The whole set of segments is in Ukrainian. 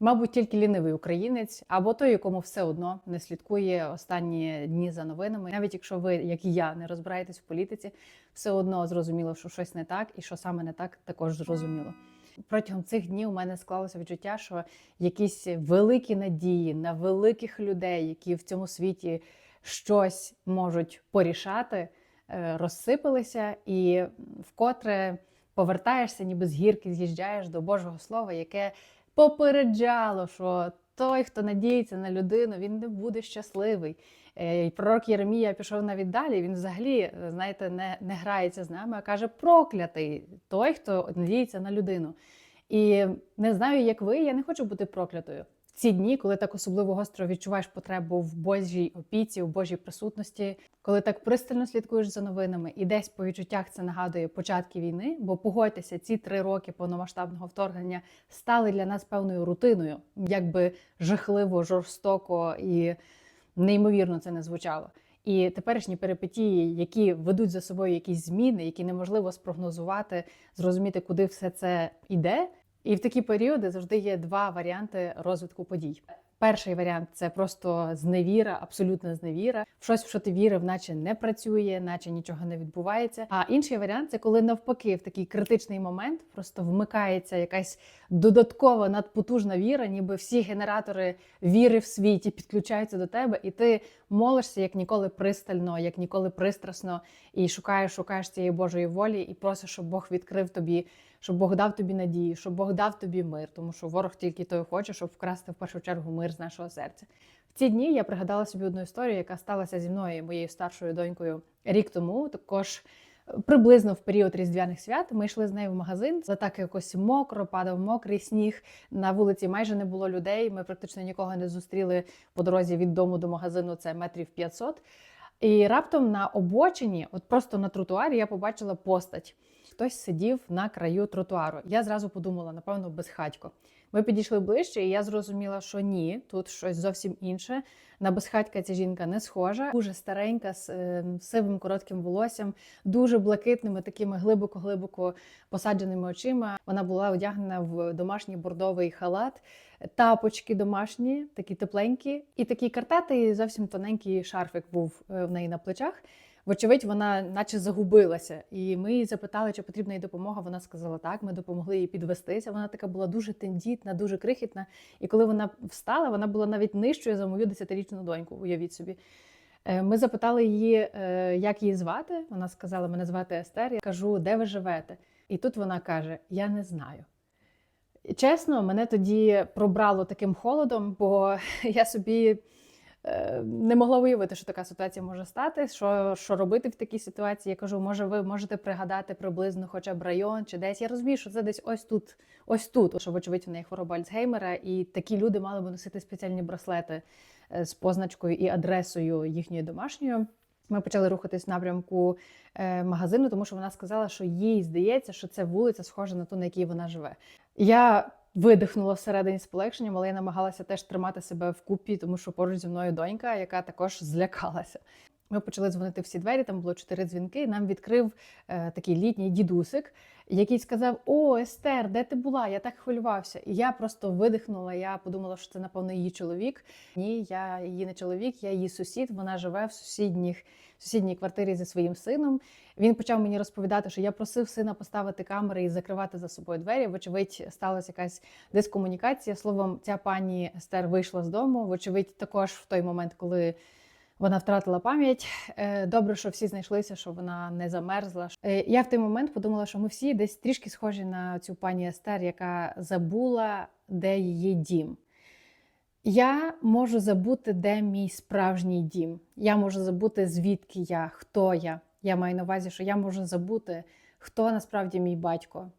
Мабуть, тільки лінивий українець або той, якому все одно не слідкує останні дні за новинами. Навіть якщо ви, як і я, не розбираєтесь в політиці, все одно зрозуміло, що щось не так, і що саме не так, також зрозуміло. Протягом цих днів у мене склалося відчуття, що якісь великі надії на великих людей, які в цьому світі щось можуть порішати, е, розсипалися, і вкотре повертаєшся, ніби з гірки з'їжджаєш до Божого Слова, яке попереджало, що той, хто надіється на людину, він не буде щасливий. Е, пророк Єремія пішов навіть далі. Він взагалі, е, знаєте, не, не грається з нами, а каже: проклятий той, хто надіється на людину. І не знаю, як ви, я не хочу бути проклятою. Ці дні, коли так особливо гостро відчуваєш потребу в Божій опіці, в Божій присутності, коли так пристально слідкуєш за новинами, і десь по відчуттях це нагадує початки війни, бо погодьтеся, ці три роки повномасштабного вторгнення стали для нас певною рутиною, якби жахливо, жорстоко і неймовірно це не звучало. І теперішні перипетії, які ведуть за собою якісь зміни, які неможливо спрогнозувати, зрозуміти, куди все це йде. І в такі періоди завжди є два варіанти розвитку подій. Перший варіант це просто зневіра, абсолютна зневіра. В щось, в що ти вірив, наче не працює, наче нічого не відбувається. А інший варіант це коли навпаки в такий критичний момент просто вмикається якась додаткова надпотужна віра, ніби всі генератори віри в світі підключаються до тебе, і ти молишся як ніколи пристально, як ніколи пристрасно, і шукаєш, шукаєш цієї Божої волі, і просиш, щоб Бог відкрив тобі, щоб Бог дав тобі надію, щоб Бог дав тобі мир, тому що ворог тільки той хоче, щоб вкрасти в першу чергу мир з нашого серця. В ці дні я пригадала собі одну історію, яка сталася зі мною і моєю старшою донькою рік тому. Також приблизно в період різдвяних свят ми йшли з нею в магазин. За так якось мокро, падав мокрий сніг. На вулиці майже не було людей. Ми практично нікого не зустріли по дорозі від дому до магазину. Це метрів 500. І раптом на обочині, от просто на тротуарі, я побачила постать. Хтось сидів на краю тротуару. Я зразу подумала, напевно, безхатько. Ми підійшли ближче, і я зрозуміла, що ні, тут щось зовсім інше. На безхатька ця жінка не схожа, дуже старенька, з е, сивим коротким волоссям, дуже блакитними, такими глибоко-глибоко посадженими очима. Вона була одягнена в домашній бордовий халат, тапочки домашні, такі тепленькі, і такий картатий, зовсім тоненький шарфик був е, в неї на плечах. Вочевидь, вона наче загубилася, і ми її запитали, чи потрібна їй допомога. Вона сказала так. Ми допомогли їй підвестися. Вона така була дуже тендітна, дуже крихітна. І коли вона встала, вона була навіть нижчою за мою десятирічну доньку. Уявіть собі. Е, Ми запитали її, е, як її звати. Вона сказала: Мене звати Естер. Я кажу, де ви живете? І тут вона каже: Я не знаю. Чесно, мене тоді пробрало таким холодом, бо я собі не могла уявити, що така ситуація може стати. Що, що робити в такій ситуації? Я кажу, може, ви можете пригадати приблизно хоча б район чи десь. Я розумію, що це десь ось тут, ось тут. Що, вочевидь, в неї хвороба Альцгеймера, і такі люди мали би носити спеціальні браслети е, з позначкою і адресою їхньої домашньої. Ми почали рухатись в напрямку е, магазину, тому що вона сказала, що їй здається, що це вулиця схожа на ту, на якій вона живе. Я видихнула всередині з полегшенням, але я намагалася теж тримати себе в купі, тому що поруч зі мною донька, яка також злякалася. Ми почали дзвонити всі двері, там було чотири дзвінки. і Нам відкрив е, такий літній дідусик, який сказав: О, Естер, де ти була? Я так хвилювався. І я просто видихнула. Я подумала, що це, напевно, її чоловік. Ні, я її не чоловік, я її сусід. Вона живе в сусідніх, сусідній квартирі зі своїм сином. Він почав мені розповідати, що я просив сина поставити камери і закривати за собою двері. Вочевидь, сталася якась дискомунікація. Словом, ця пані Естер вийшла з дому. Вочевидь, також в той момент, коли. Вона втратила пам'ять. Е, Добре, що всі знайшлися, що вона не замерзла. Е, Я в той момент подумала, що ми всі десь трішки схожі на цю пані Естер, яка забула, де її дім. Я можу забути, де мій справжній дім. Я можу забути, звідки я, хто я. Я маю на увазі, що я можу забути, хто насправді мій батько,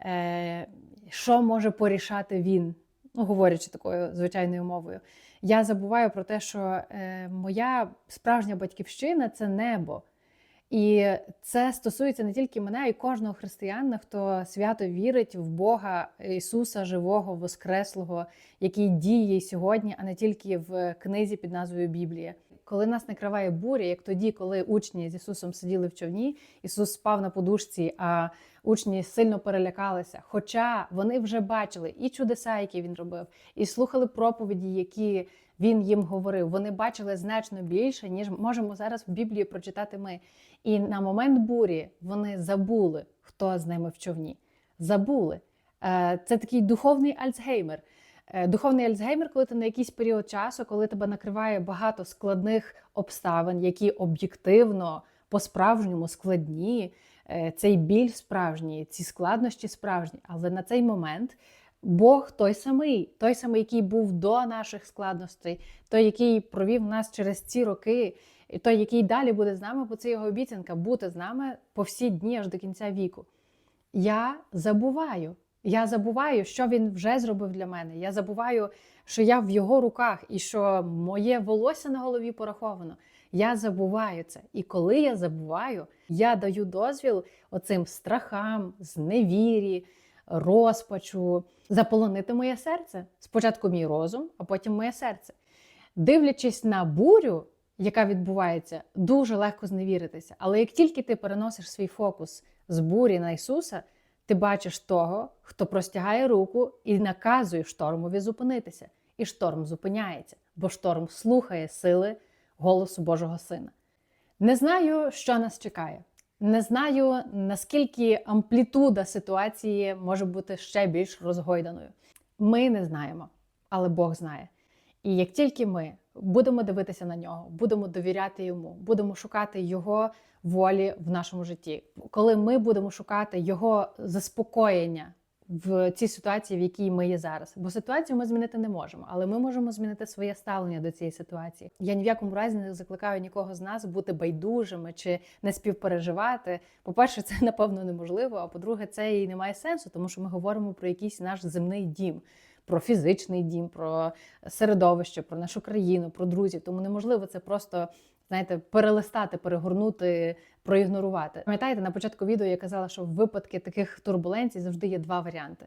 е, що може порішати він, говорячи такою звичайною мовою. Я забуваю про те, що е, моя справжня батьківщина це небо. І це стосується не тільки мене, а й кожного християнина, хто свято вірить в Бога Ісуса Живого, Воскреслого, який діє сьогодні, а не тільки в книзі під назвою Біблія. Коли нас накриває буря, як тоді, коли учні з Ісусом сиділи в човні, Ісус спав на подушці, а учні сильно перелякалися. Хоча вони вже бачили і чудеса, які він робив, і слухали проповіді, які він їм говорив. Вони бачили значно більше, ніж можемо зараз в Біблії прочитати ми. І на момент бурі вони забули, хто з ними в човні. Забули. Е, Це такий духовний Альцгеймер. Е, Духовний Альцгеймер, коли ти на якийсь період часу, коли тебе накриває багато складних обставин, які об'єктивно по-справжньому складні, е, цей біль справжній, ці складнощі справжні. Але на цей момент Бог той самий, той самий, який був до наших складностей, той, який провів нас через ці роки, і той, який далі буде з нами, бо це його обіцянка бути з нами по всі дні аж до кінця віку. Я забуваю. Я забуваю, що він вже зробив для мене. Я забуваю, що я в його руках і що моє волосся на голові пораховано. Я забуваю це. І коли я забуваю, я даю дозвіл оцим страхам, зневірі, розпачу заполонити моє серце. Спочатку мій розум, а потім моє серце. Дивлячись на бурю, яка відбувається, дуже легко зневіритися. Але як тільки ти переносиш свій фокус з бурі на Ісуса, ти бачиш того, хто простягає руку і наказує штормові зупинитися. І шторм зупиняється, бо шторм слухає сили голосу Божого Сина. Не знаю, що нас чекає. Не знаю, наскільки амплітуда ситуації може бути ще більш розгойданою. Ми не знаємо, але Бог знає. І як тільки ми будемо дивитися на нього, будемо довіряти йому, будемо шукати його волі в нашому житті, коли ми будемо шукати його заспокоєння в цій ситуації, в якій ми є зараз. Бо ситуацію ми змінити не можемо, але ми можемо змінити своє ставлення до цієї ситуації. Я ні в якому разі не закликаю нікого з нас бути байдужими чи не співпереживати. По-перше, це напевно неможливо. А по-друге, це і не має сенсу, тому що ми говоримо про якийсь наш земний дім. Про фізичний дім, про середовище, про нашу країну, про друзів. Тому неможливо це просто знаєте, перелистати, перегорнути, проігнорувати. Пам'ятаєте, на початку відео я казала, що в випадки таких турбуленцій завжди є два варіанти.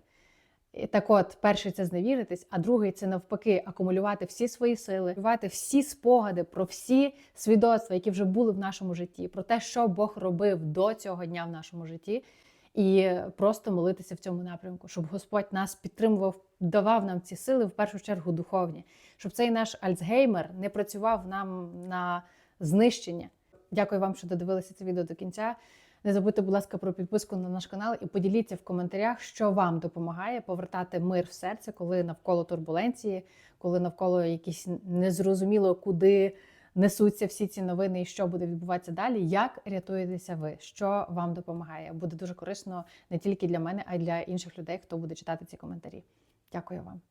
І Так от, перший це зневіритись, а другий це навпаки акумулювати всі свої сили, акумулювати всі спогади про всі свідоцтва, які вже були в нашому житті, про те, що Бог робив до цього дня в нашому житті, і просто молитися в цьому напрямку, щоб Господь нас підтримував, давав нам ці сили в першу чергу духовні, щоб цей наш Альцгеймер не працював нам на знищення. Дякую вам, що додивилися це відео до кінця. Не забудьте, будь ласка, про підписку на наш канал і поділіться в коментарях, що вам допомагає повертати мир в серце, коли навколо турбуленції, коли навколо якісь незрозуміло, куди несуться всі ці новини і що буде відбуватися далі. Як рятуєтеся ви? Що вам допомагає? Буде дуже корисно не тільки для мене, а й для інших людей, хто буде читати ці коментарі. Дякую вам.